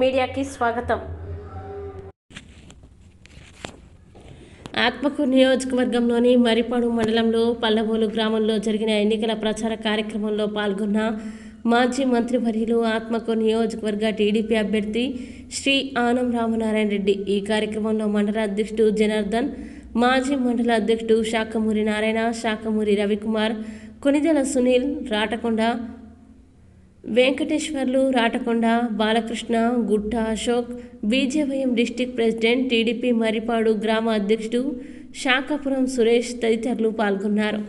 మీడియాకి స్వాగతం. ఆత్మకూరు నియోజకవర్గంలోని మరిపాడు మండలంలో పల్లవోలు గ్రామంలో జరిగిన ఎన్నికల ప్రచార కార్యక్రమంలో పాల్గొన్న మాజీ మంత్రి వర్యులు ఆత్మకూరు నియోజకవర్గ టీడీపీ అభ్యర్థి శ్రీ ఆనం రామనారాయణ రెడ్డి. ఈ కార్యక్రమంలో మండల అధ్యక్షుడు జనార్దన్ మాజీ మండల అధ్యక్షుడు Sakhamuri Narayana Sakhamuri Ravikumar Konidela Sunil Ratakonda Venkateswarlu Ratakonda Balakrishna Gutta Ashok BJYM district president TDP Maripadu గ్రామ అధ్యక్షుడు శాఖపురం సురేష్ తదితరులు పాల్గొన్నారు.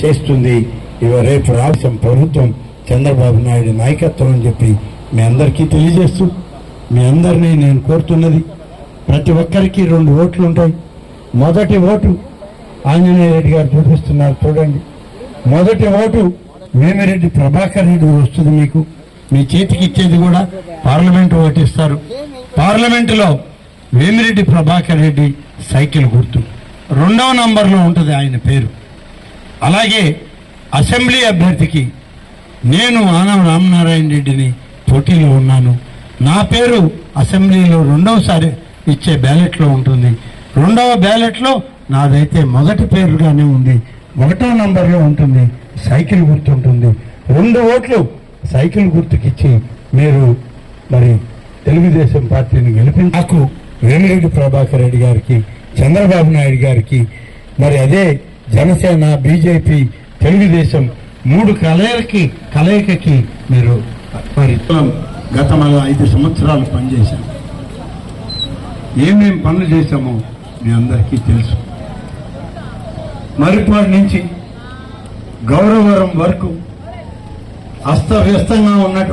చేస్తుంది. రేపు రాష్ట్రం ప్రభుత్వం చంద్రబాబు నాయుడు నాయకత్వం అని చెప్పి మీ అందరికీ తెలియజేస్తూ మీ అందరినీ నేను కోరుతున్నది. ప్రతి ఒక్కరికి రెండు ఓట్లు ఉంటాయి. మొదటి ఓటు ఆంజనేయ రెడ్డి గారు చూపిస్తున్నారు చూడండి. మొదటి ఓటు వేమిరెడ్డి ప్రభాకర్ రెడ్డి వస్తుంది మీకు. మీ చేతికి ఇచ్చేది కూడా పార్లమెంట్ ఓటిస్తారు పార్లమెంటులో వేమిరెడ్డి ప్రభాకర్ రెడ్డి సైకిల్ గుర్తు. రెండవ నంబర్లో ఉంటుంది ఆయన పేరు. అలాగే అసెంబ్లీ అభ్యర్థికి నేను ఆనం రామనారాయణ రెడ్డిని పోటీలో ఉన్నాను. నా పేరు అసెంబ్లీలో రెండవసారి ఇచ్చే బ్యాలెట్లో ఉంటుంది. రెండవ బ్యాలెట్లో నాదైతే మొదటి పేరుగానే ఉంది. ఒకటో నంబర్లో ఉంటుంది సైకిల్ గుర్తు ఉంటుంది రెండు ఓట్లు సైకిల్ గుర్తుకిచ్చి మీరు మరి తెలుగుదేశం పార్టీని గెలిపించి నాకు వేమిరెడ్డి ప్రభాకర్ రెడ్డి గారికి చంద్రబాబు నాయుడు గారికి మరి అదే జనసేన బీజేపీ తెలుగుదేశం మూడు కలయికకి కలయికకి మీరు మరి గత మన ఐదు సంవత్సరాలు పనిచేశాం. ఏమేం పనులు చేశామో మీ అందరికీ తెలుసు. మరిపాడు నుంచి గౌరవరం వరకు అస్తవ్యస్తంగా ఉన్నటువంటి